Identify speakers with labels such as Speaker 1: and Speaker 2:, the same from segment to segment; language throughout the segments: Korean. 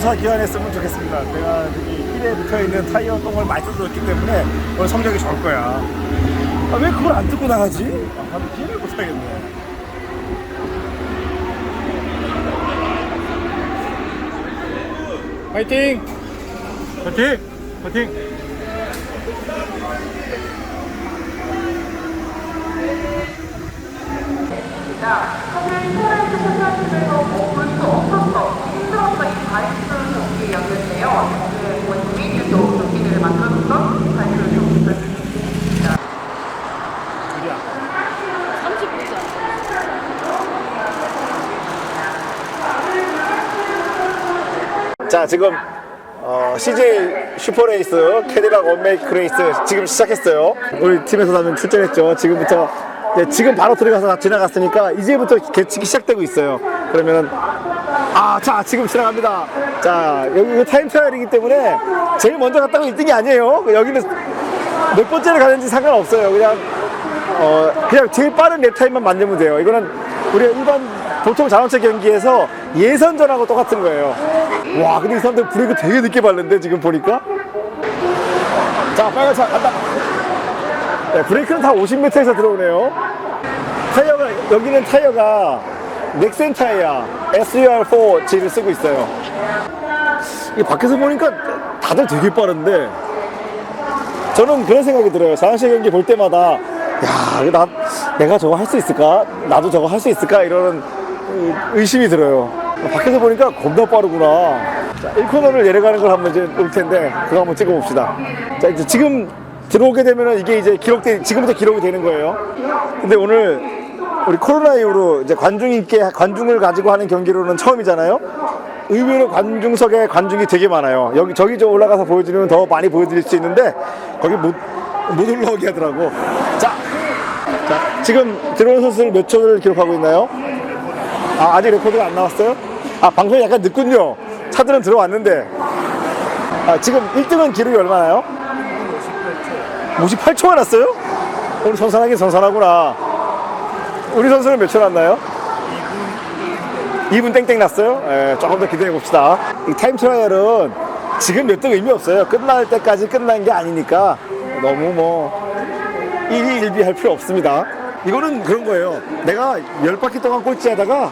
Speaker 1: 무사 기환했으면 좋겠습니다. 내가 여기 1에 붙어 있는 타이어 똥을 많이 뜯었기 때문에 오늘 성적이 좋을 거야. 아, 왜 그걸 안 뜯고 나가지? 아, 나도 기회를 못 하겠네.
Speaker 2: 파이팅. 파이팅. 파이팅.
Speaker 3: 사실 토렌트 선수들도 먹을 수 없었어 힘들었던 이 바이스 오늘 원님이 또 경기를 만들어줬던 바이스 경기 부탁드립니다.
Speaker 4: 30분째.
Speaker 1: 자, 지금 어, CJ 슈퍼레이스 캐디락 원메이크 레이스 지금 시작했어요. 우리 팀에서 하면 출전했죠. 지금부터 이제 지금 바로 들어가서 지나갔으니까 이제부터 개치기 시작되고 있어요. 그러면은 아, 자, 지금 지나갑니다. 자, 여기 이거 타임 트라이얼이기 때문에 제일 먼저 갔다고 1등이 아니에요. 여기는 몇 번째를 가는지 상관없어요. 그냥 어, 그냥 제일 빠른 랩 타임만 만들면 돼요. 이거는 우리가 일반 보통 자동차 경기에서 예선전하고 똑같은 거예요. 와, 근데 이 사람들 브레이크 되게 늦게 밟는데 지금 보니까. 자, 빨간 차 간다. 네, 브레이크는 다 50m에서 들어오네요. 타이어가 여기는 타이어가 넥센 타이어 SUR4G를 쓰고 있어요. 이 밖에서 보니까 다들 되게 빠른데 저는 그런 생각이 들어요. 자동차 경기 볼 때마다 야, 나 내가 저거 할 수 있을까? 나도 저거 할 수 있을까? 의- 의심이 들어요. 밖에서 보니까 겁나 빠르구나. 자, 1코너를 내려가는 걸 한번 이제 올 텐데 그거 한번 찍어 봅시다. 자, 이제 지금 들어오게 되면은 이게 이제 기록돼 지금부터 기록이 되는 거예요. 근데 오늘 우리 코로나 이후로 이제 관중 있게 관중을 가지고 하는 경기로는 처음이잖아요. 의외로 관중석에 관중이 되게 많아요. 여기 저기 저 올라가서 보여드리면 더 많이 보여드릴 수 있는데 거기 못, 못 올라오게 하더라고. 자, 자 지금 들어온 선수를 몇 초를 기록하고 있나요? 아, 아직 레코드가 안 나왔어요? 아, 방송이 약간 늦군요. 차들은 들어왔는데. 아, 지금 1등은 기록이 얼마나요? 58초가 났어요? 오늘 선선하긴 선선하구나. 우리 선수는 몇 초 났나요? 2분 땡땡 났어요? 예, 조금 더 기대해 봅시다. 이 타임 트라이얼은 지금 몇 등 의미 없어요. 끝날 때까지 끝난 게 아니니까 너무 뭐 1위 1비 할 필요 없습니다. 이거는 그런 거예요. 내가 10바퀴 동안 꼴찌 하다가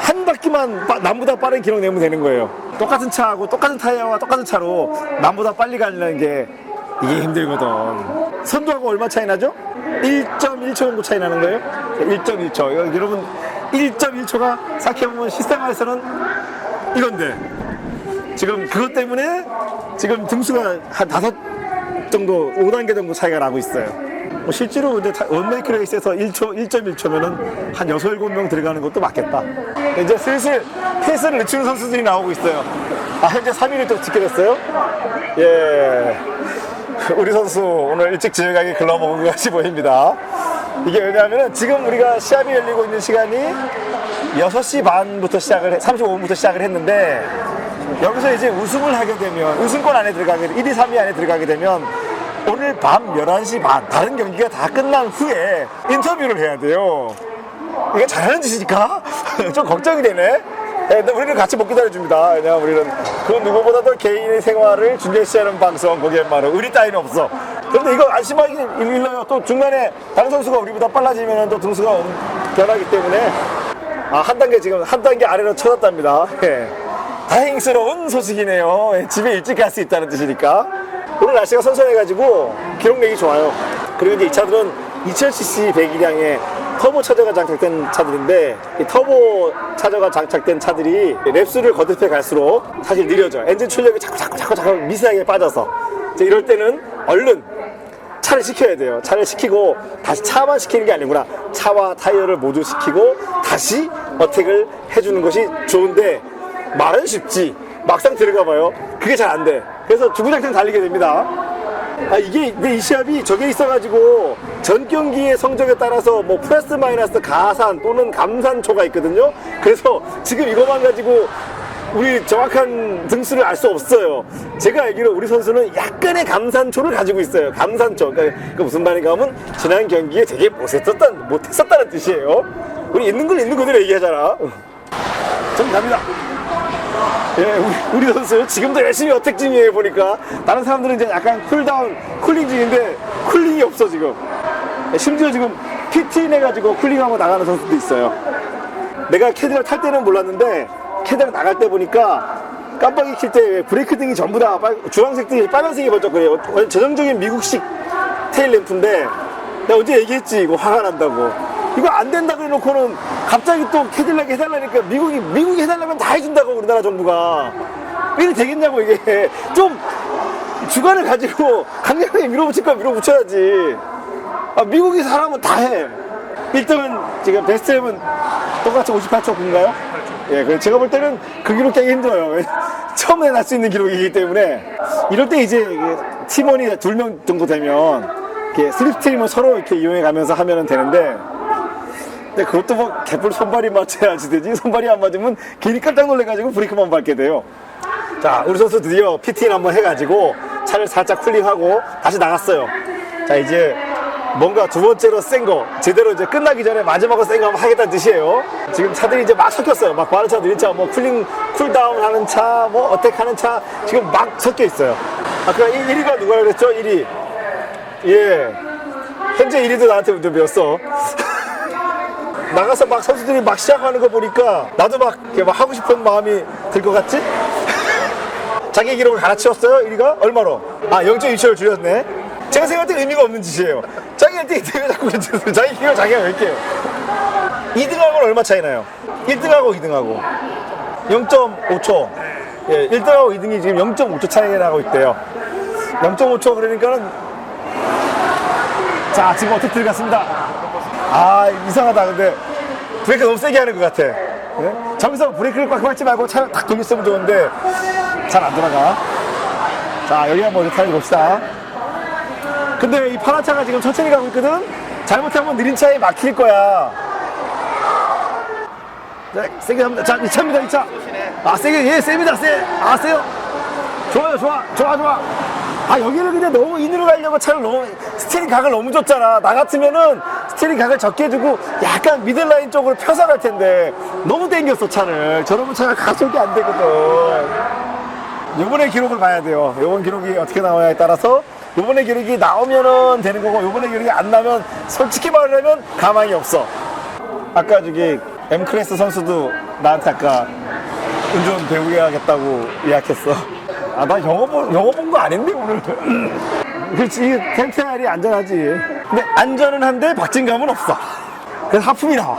Speaker 1: 한 바퀴만 빠- 남보다 빠른 기록 내면 되는 거예요. 똑같은 차하고 똑같은 타이어와 똑같은 차로 남보다 빨리 가려는 게 이게 힘들거든. 선두하고 얼마 차이 나죠? 1.1초 정도 차이 나는 거예요? 1.1초. 여러분 1.1초가 생각해보면 시스템에서는 이건데 지금 그것 때문에 지금 등수가 한 다섯 정도 5단계 정도 차이가 나고 있어요. 뭐 실제로 근데 타- 원메이크 레이스에서 1초, 1.1초면은 한 6, 7명 들어가는 것도 맞겠다. 이제 슬슬 페이스를 늦추는 선수들이 나오고 있어요. 아, 현재 3위를 또 지게 됐어요? 예. 우리 선수 오늘 일찍 집에 가기 글러먹은 것 같이 보입니다. 이게 왜냐하면 지금 우리가 시합이 열리고 있는 시간이 6시 반부터 시작을, 해, 35분부터 시작을 했는데 여기서 이제 우승을 하게 되면 우승권 안에 들어가게 되 1위, 3위 안에 들어가게 되면 오늘 밤 11시 반 다른 경기가 다 끝난 후에 인터뷰를 해야 돼요. 이게 잘하는 짓이니까 좀 걱정이 되네. 예, 근데 우리는 같이 못 기다려줍니다. 왜냐면 우리는 그 누구보다도 개인의 생활을 중요시하는 방송, 거기에 말은 의리 따위는 없어. 그런데 이거 안심하기 일러요. 또 중간에 다른 선수가 우리보다 빨라지면 또 등수가 변하기 때문에 아, 한 단계 지금 한 단계 아래로 쳐졌답니다. 예. 다행스러운 소식이네요. 예, 집에 일찍 갈 수 있다는 뜻이니까. 오늘 날씨가 선선해가지고 기록 내기 좋아요. 그리고 이제 이 차들은 2000cc 배기량의 터보 차저가 장착된 차들인데 이 터보 차저가 장착된 차들이 랩수를 거듭해 갈수록 사실 느려져. 엔진 출력이 자꾸 자꾸 자꾸 자꾸 미세하게 빠져서 이제 이럴 때는 얼른 차를 시켜야 돼요. 차를 시키고 다시 차만 시키는 게 아니구나. 차와 타이어를 모두 시키고 다시 어택을 해주는 것이 좋은데 말은 쉽지 막상 들어가 봐요. 그게 잘 안 돼. 그래서 주구장창 달리게 됩니다. 아 이게 근데 이 시합이 저게 있어가지고 전 경기의 성적에 따라서 뭐 플러스 마이너스 가산 또는 감산초가 있거든요. 그래서 지금 이것만 가지고 우리 정확한 등수를 알 수 없어요. 제가 알기로 우리 선수는 약간의 감산초를 가지고 있어요. 감산초. 그러니까 그 무슨 말인가 하면 지난 경기에 되게 못했었다, 못했었다는 뜻이에요. 우리 있는 걸 있는 그대로 얘기하잖아. 전 갑니다. 예, 우리, 우리 선수 지금도 열심히 어택 중이에요 보니까 다른 사람들은 이제 약간 쿨다운 쿨링 중인데 쿨링이 없어 지금. 예, 심지어 지금 PT 내가지고 쿨링하고 나가는 선수도 있어요. 내가 캐디를 탈 때는 몰랐는데 캐디를 나갈 때 보니까 깜빡이 킬 때 브레이크 등이 전부 다 빨- 주황색 등이 빨간색이 번쩍거려요. 완전 전형적인 미국식 테일 램프인데 내가 언제 얘기했지 이거 화가 난다고 이거 안 된다 그래 놓고는 갑자기 또 캐딜락이 해달라니까 미국이 미국이 해달라면 다 해준다고 우리나라 정부가 이게 되겠냐고 이게 좀 주관을 가지고 강력하게 밀어붙일 거 밀어붙여야지 아, 미국이 사람은 다 해. 1등은 지금 베스트랩은 똑같이 58초 9인가요? 예, 그 제가 볼 때는 그 기록 깨기 힘들어요. 처음에 날수 있는 기록이기 때문에 이럴 때 이제 팀원이 두 명 정도 되면 이렇게 슬립스트림을 서로 이렇게 이용해 가면서 하면 되는데 근데 그것도 뭐 개뿔 손발이 맞춰야지 되지 손발이 안 맞으면 괜히 깜짝 놀래가지고 브레이크만 밟게 돼요. 자, 우리 선수 드디어 PT를 한번 해가지고 차를 살짝 쿨링하고 다시 나갔어요. 자, 이제 뭔가 두 번째로 센 거, 제대로 이제 끝나기 전에 마지막으로 센 거 한번 하겠다는 뜻이에요. 지금 차들이 이제 막 섞였어요. 막 많은 차들, 1차 뭐 쿨링, 쿨다운 하는 차, 뭐 어택 하는 차, 지금 막 섞여 있어요. 아까 1위가 누가 그랬죠? 1위. 예. 현재 1위도 나한테 운전 배웠어. 나가서 막 선수들이 막 시작하는 거 보니까 나도 막, 막 하고 싶은 마음이 들 것 같지? 자기 기록을 갈아치웠어요? 1위가? 얼마로? 아 0.2초를 줄였네 제가 생각할 때 의미가 없는 짓이에요. 자기 1등이 되게 자꾸 그런 짓을 자기 기록 자기가 왜 이렇게 2등하고는 얼마 차이 나요? 1등하고 2등하고. 0.5초. 예, 1등하고 2등이 지금 0.5초 차이가 나고 있대요. 0.5초 그러니까는 자 지금 어떻게 들어갔습니다. 아 이상하다. 근데 브레이크 너무 세게 하는 것 같아. 네? 저기서 브레이크를 꽉 밟지 말고 차를 탁 돌렸으면 좋은데 잘 안 돌아가. 자 여기 한번 타이 봅시다 근데 이 파란 차가 지금 천천히 가고 있거든? 잘못하면 느린 차에 막힐 거야. 네, 세게 합니다. 자 2차입니다 2차. 아 세게 예 셉니다 세 아 세요. 좋아요 좋아 좋아 좋아. 아 여기를 그냥 너무 인으로 가려고 차를 너무 스티링 각을 너무 줬잖아. 나 같으면은 스티링 각을 적게 주고 약간 미들라인 쪽으로 펴서 갈 텐데. 너무 땡겼어 차를. 저러면 차가 가속이 안 되거든. 요번에 기록을 봐야 돼요. 요번 기록이 어떻게 나와야에 따라서 요번에 기록이 나오면은 되는 거고 요번에 기록이 안 나면 솔직히 말하면 가망이 없어 아까 저기 M클래스 선수도 나한테 아까 운전 배우게 하겠다고 예약했어. 아, 나 영어 본, 영어 본 거 아닌데, 오늘. 그렇지, 이 템페알이 안전하지. 근데 안전은 한데 박진감은 없어. 그래서 하품이 나와.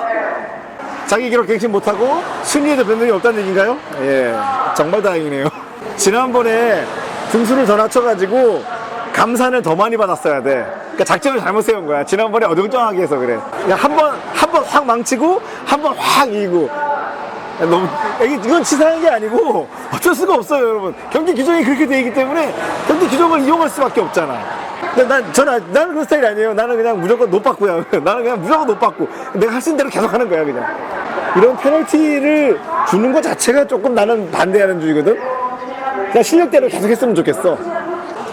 Speaker 1: 자기 기록 갱신 못하고 순위에도 변동이 없다는 얘기인가요? 예, 정말 다행이네요. 지난번에 등수를 더 낮춰가지고 감산을 더 많이 받았어야 돼. 그러니까 작전을 잘못 세운 거야. 지난번에 어정쩡하게 해서 그래. 그냥 한 번, 한 번 확 망치고, 한 번 확 이기고. 야, 너무, 이건 치사한 게 아니고, 어쩔 수가 없어요, 여러분. 경기 규정이 그렇게 되어 있기 때문에, 경기 규정을 이용할 수밖에 없잖아. 근데 난, 저는, 나는 그런 스타일 아니에요. 나는 그냥 무조건 노빠꾸야. 나는 그냥 무조건 노빠꾸. 내가 할 수 있는 대로 계속 하는 거야, 그냥. 이런 페널티를 주는 것 자체가 조금 나는 반대하는 주의거든? 그냥 실력대로 계속 했으면 좋겠어.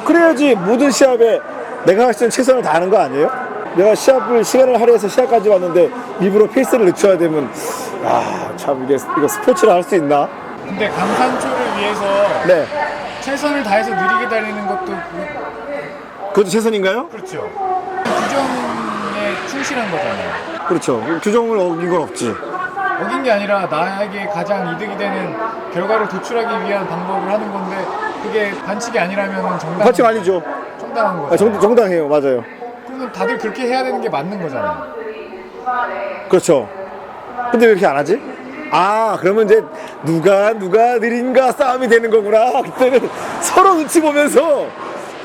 Speaker 1: 그래야지 모든 시합에 내가 할 수 있는 최선을 다하는 거 아니에요? 내가 시합을 시간을 할애해서 시합까지 왔는데 일부러 페이스를 늦춰야 되면 아 참 이게 이거 스포츠를 할 수 있나?
Speaker 2: 근데 강산초를 위해서
Speaker 1: 네,
Speaker 2: 최선을 다해서 느리게 달리는 것도 그-
Speaker 1: 그것도 최선인가요?
Speaker 2: 그렇죠. 규정에 충실한 거잖아요.
Speaker 1: 그렇죠. 규정을 어긴 건 없지.
Speaker 2: 어긴 게 아니라 나에게 가장 이득이 되는 결과를 도출하기 위한 방법을 하는 건데 그게 반칙이 아니라면 정당
Speaker 1: 반칙 아니죠.
Speaker 2: 정당한 거죠.
Speaker 1: 아, 정, 정당해요, 맞아요.
Speaker 2: 그러면 다들 그렇게 해야 되는 게 맞는 거잖아요.
Speaker 1: 그렇죠. 근데 왜 이렇게 안 하지? 아, 그러면 이제 누가 누가 느린가 싸움이 되는 거구나. 그때는 서로 눈치 보면서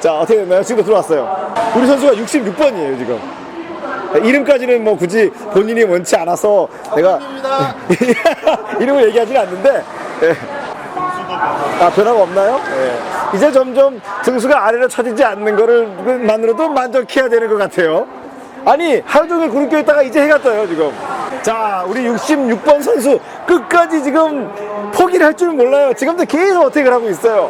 Speaker 1: 자, 어떻게 됐나요? 지금 들어왔어요. 우리 선수가 66번이에요, 지금. 이름까지는 뭐 굳이 본인이 원치 않아서 내가 이름을 얘기하지는 않는데 예. 아 변화가 없나요? 예. 이제 점점 등수가 아래로 쳐지지 않는 거를 만으로도 만족해야 되는 것 같아요. 아니 하루 종일 구름 껴 있다가 이제 해가 떠요 지금. 자 우리 66번 선수 끝까지 지금 포기를 할 줄은 몰라요. 지금도 계속 어택을 하고 있어요.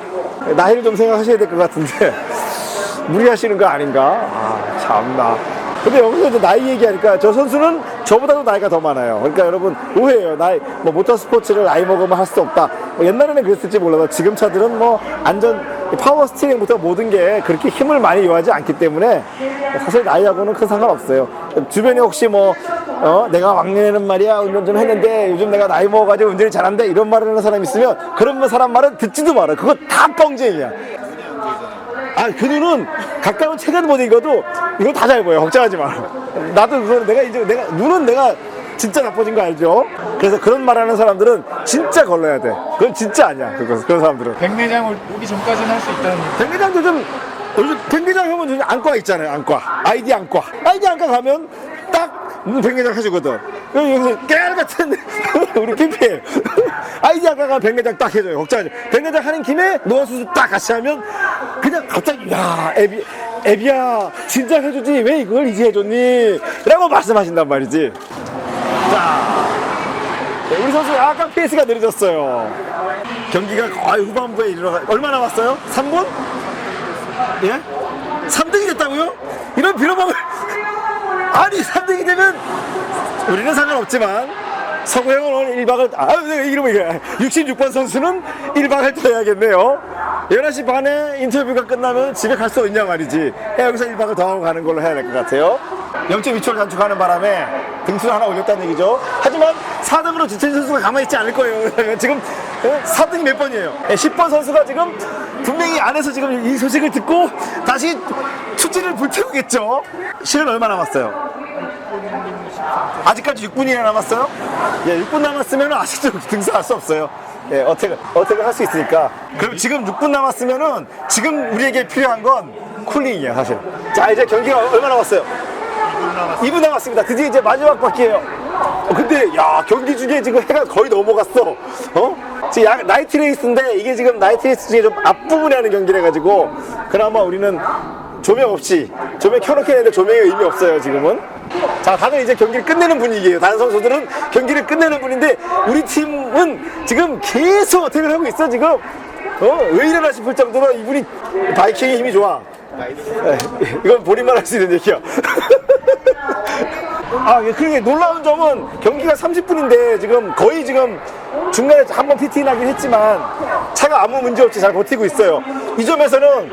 Speaker 1: 나이를 좀 생각하셔야 될 것 같은데 무리하시는 거 아닌가? 아 참나. 근데 여기서 이제 나이 얘기하니까 저 선수는 저보다도 나이가 더 많아요. 그러니까 여러분 오해예요. 나이 뭐 모터 스포츠를 나이 먹으면 할 수 없다. 뭐 옛날에는 그랬을지 몰라도 지금 차들은 뭐 안전 파워 스티링부터 모든 게 그렇게 힘을 많이 요하지 않기 때문에 사실 나이하고는 큰 상관없어요. 주변에 혹시 뭐 어, 내가 왕년에는 말이야 운전 좀 했는데 요즘 내가 나이 먹어가지고 운전이 잘한대 이런 말을 하는 사람 있으면 그런 사람 말은 듣지도 말아. 그거 다 뻥쟁이야. 아, 그 눈은 가까운 책은 못 읽어도 이거 다 잘 보여. 걱정하지 마. 나도 그거 내가 이제 내가 눈은 내가 진짜 나빠진 거 알죠? 그래서 그런 말 하는 사람들은 진짜 걸러야 돼. 그건 진짜 아니야. 그거, 그런 사람들은.
Speaker 2: 백내장 올- 오기 전까지는 할 수 있다는.
Speaker 1: 백내장도 좀 요즘 백내장 요즘 안과 있잖아요. 안과. 아이디 안과. 아이디 안과 가면 딱눈 백내장 해주거든. 여기 여기서 깨알 같은 우리 PPL. 아이디 안과 가면 백내장 딱 해줘요. 걱정하지. 마. 백내장 하는 김에 노원 수술 딱 같이 하면 그냥 갑자기 야 애비 애비야 진짜 해주지 왜 이걸 이제 해줬니? 라고 말씀하신단 말이지. 자. 네, 우리 선수 약간 페이스가 느려졌어요. 경기가 거의 후반부에 이르러 얼마 남았어요? 3분? 예? 3등이 됐다고요? 이런 빌어먹을 아니 3등이 되면 우리는 상관없지만 서구 형은 오늘 1박을 아 내가 이게 66번 선수는 1박을 더 해야겠네요. 11시 반에 인터뷰가 끝나면 집에 갈 수 있냐 말이지. 예, 여기서 1박을 더 하고 가는 걸로 해야 될 것 같아요. 0.2초를 단축하는 바람에 등수를 하나 올렸다는 얘기죠. 하지만 4등으로 주찬 선수가 가만히 있지 않을 거예요. 지금 4등이 몇 번이에요 10번 선수가 지금 분명히 안에서 지금 이 소식을 듣고 다시 추진을 불태우겠죠 시간 얼마 남았어요? 아직까지 6분이나 남았어요? 예, 6분 남았으면 아직도 등산할 수 없어요. 예, 어떻게, 어떻게 할수 있으니까. 그럼 지금 6분 남았으면은 지금 우리에게 필요한 건 쿨링이에요, 사실. 자, 이제 경기가 얼마 남았어요? 2분 남았습니다. 드디어 이제 마지막 바퀴예요. 어, 근데 야 경기 중에 지금 해가 거의 넘어갔어. 어? 지금 야- 나이트 레이스인데 이게 지금 나이트 레이스 중에 좀 앞부분에 하는 경기래 가지고 그나마 우리는 조명 없이 조명 켜놓게 했는데 조명이 의미 없어요 지금은. 자 다들 이제 경기를 끝내는 분위기예요. 다른 선수들은 경기를 끝내는 분인데 우리 팀은 지금 계속 어택을 하고 있어 지금. 어? 왜 이러나 싶을 정도로 이분이 바이킹의 힘이 좋아. 네, 이건 본인만 할 수 있는 얘기야. 아, 예, 그게 놀라운 점은 경기가 30분인데 지금 거의 지금 중간에 한 번 PT 나긴 했지만 차가 아무 문제 없이 잘 버티고 있어요. 이 점에서는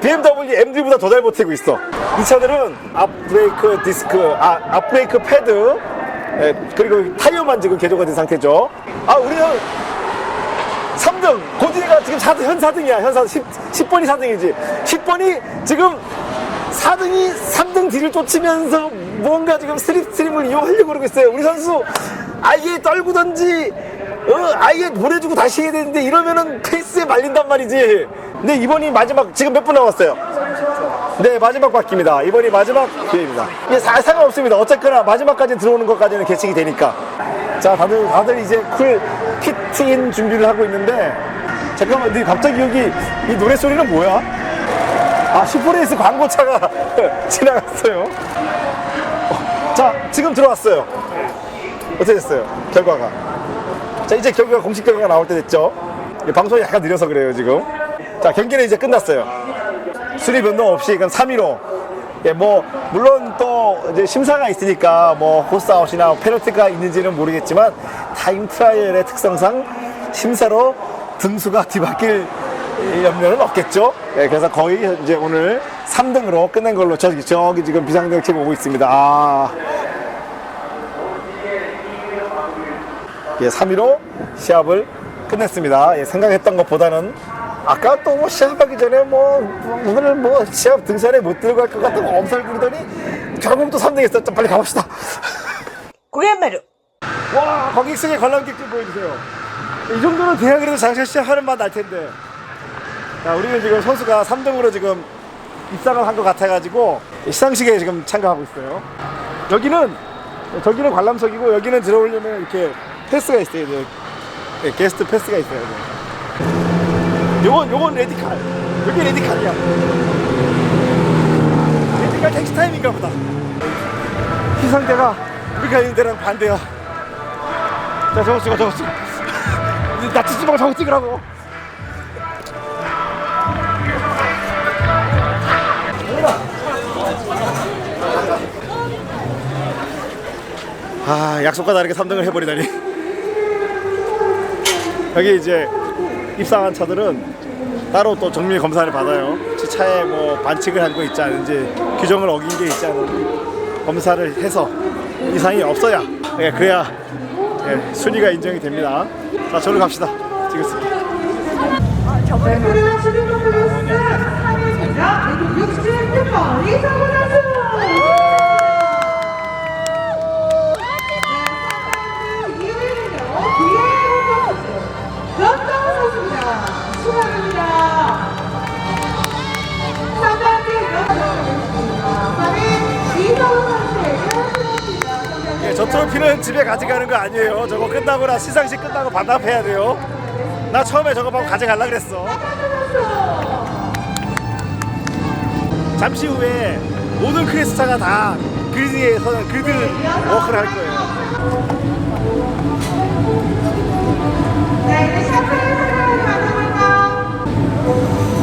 Speaker 1: BMW MD보다 더 잘 버티고 있어. 이 차들은 앞 브레이크 디스크, 아, 앞 브레이크 패드, 예, 그리고 타이어만 지금 개조가 된 상태죠. 아, 우리는 3등 고디가 지금 4등, 현 4등이야 현 4등 10, 번이 4등이지 10번이 지금 4등이 3등 뒤를 쫓으면서 뭔가 지금 스트립 스트림을 이용하려고 그러고 있어요. 우리 선수 아예 떨구던지 어, 아예 보내주고 다시 해야 되는데 이러면은 페이스에 말린단 말이지. 근데 이번이 마지막 지금 몇 분 남았어요? 네 마지막 바퀴입니다. 이번이 마지막 기회입니다. 이게 사- 상관없습니다. 어쨌거나 마지막까지 들어오는 것까지는 계측이 되니까. 자 다들 다들 이제 쿨 피트인 준비를 하고 있는데 잠깐만 근데 갑자기 여기 이 노래 소리는 뭐야? 아 슈퍼레이스 광고차가 지나갔어요. 어, 자 지금 들어왔어요. 어떻게 됐어요? 결과가. 자 이제 결과가 공식 결과가 나올 때 됐죠? 이 방송이 약간 느려서 그래요 지금. 자 경기는 이제 끝났어요. 순위 변동 없이 그럼 3위로 예, 뭐 물론 또 이제 심사가 있으니까 뭐 호스아웃이나 페널티가 있는지는 모르겠지만 타임 트라이얼의 특성상 심사로 등수가 뒤바뀔 염려는 없겠죠. 예, 그래서 거의 이제 오늘 3등으로 끝낸 걸로 저기 저기 지금 비상등팀 오고 있습니다. 아. 예, 3위로 시합을 끝냈습니다. 예, 생각했던 것보다는 아까 또 뭐 시합하기 전에 뭐 오늘 뭐 시합 등산에 못 들어갈 것 같다고 엄살 부리더니 결국 또 3등 했어. 좀 빨리 가봅시다.
Speaker 4: 고얀마루
Speaker 1: 와, 거기성의 관람객 좀 보여주세요. 이 정도는 돼야 그래도 장시간 시합하는 맛 날 텐데. 자, 우리는 지금 선수가 3등으로 지금 입상을 한 것 같아가지고 시상식에 지금 참가하고 있어요. 여기는 저기는 관람석이고 여기는 들어오려면 이렇게 패스가 있어요. 네, 게스트 패스가 있어요. 이제. 요건 요건 레디칼. 여기 레디칼이야. 레디칼 택시 타임인가 보다. 희상대가 우리가 있는 데랑 반대야. 자, 저거 찍어, 저거 찍어. 나 찍지 말고 저거 찍으라고. 아 약속과 다르게 3등을 해버리다니. 여기 이제 입상한 차들은 따로 또 정밀 검사를 받아요. 차에 뭐 반칙을 한 거 있지 않은지 규정을 어긴 게 있지 않은지 검사를 해서 이상이 없어야 예, 그래야 예, 순위가 인정이 됩니다. 자 저로 갑시다. 찍겠습니다
Speaker 5: 66번 이성훈 선수. 네, 2위는요. 기회훈 선수. 런던 선수입니다. 축하드립니다. 3단계 런던 선수입니다. 3위 이성훈 선수에게 축하드립니다.
Speaker 1: 예, 저 트로피는 집에 가져가는 거 아니에요 저거 끝나고 나 시상식 끝나고 반납해야 돼요 나 처음에 저거 보고 가져가려 그랬어 잠시 후에 모든 크리스차가 다 그리드에 서는 그리드 워크를 할 거예요
Speaker 5: 네, 샴페인?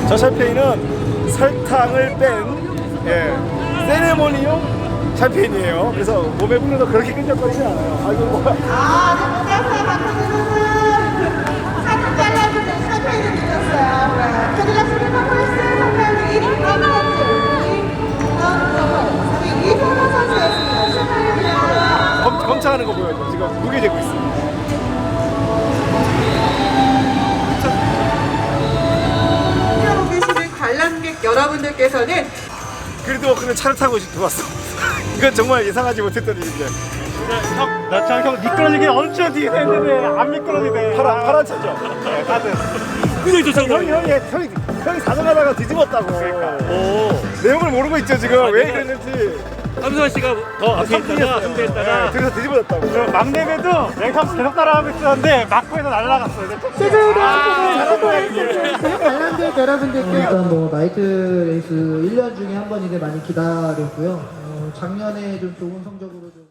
Speaker 1: 저 샴페인은 설탕을 뺀 예, 세레모니용 샴페인이에요 그래서 몸에 붙는도 그렇게 끈적거리지 않아요 아이고 뭐야
Speaker 5: 아, 네, 못했어요, 박현수 선수. 사진 잘라주는 샴페인을 늦었어요.
Speaker 1: 검, 검차하는 거 보여요 지금 무게 재고 있어.
Speaker 6: 하고 계시는 관람객 여러분들께서는
Speaker 1: 그리드 워크는 차를 타고 들어왔어. 이건 정말 예상하지 못했던 일인데.
Speaker 7: 나형 미끄러지기 엄청 뒤에 했는데 안 미끄러지네.
Speaker 1: 파란, 파란 차죠? 네, 다들. 형이 형이 형이 형이 사정하다가 뒤집었다고. 오. 내용을 모르고 있죠 지금. 왜 그랬는지
Speaker 8: 함수환 씨가 더 앞에 있다가
Speaker 1: 네,
Speaker 8: 승대했다가
Speaker 1: 그래서 뒤집어졌다고
Speaker 7: 저 막내배도 랭카프 계속 따라가고 있었는데 막고에서 날아갔어요.
Speaker 9: 관람객 여러분들께 일단 뭐 나이트 레이스 1년 중에 한 번인데 많이 기다렸고요. 어, 작년에 좀 좋은 성적으로 좀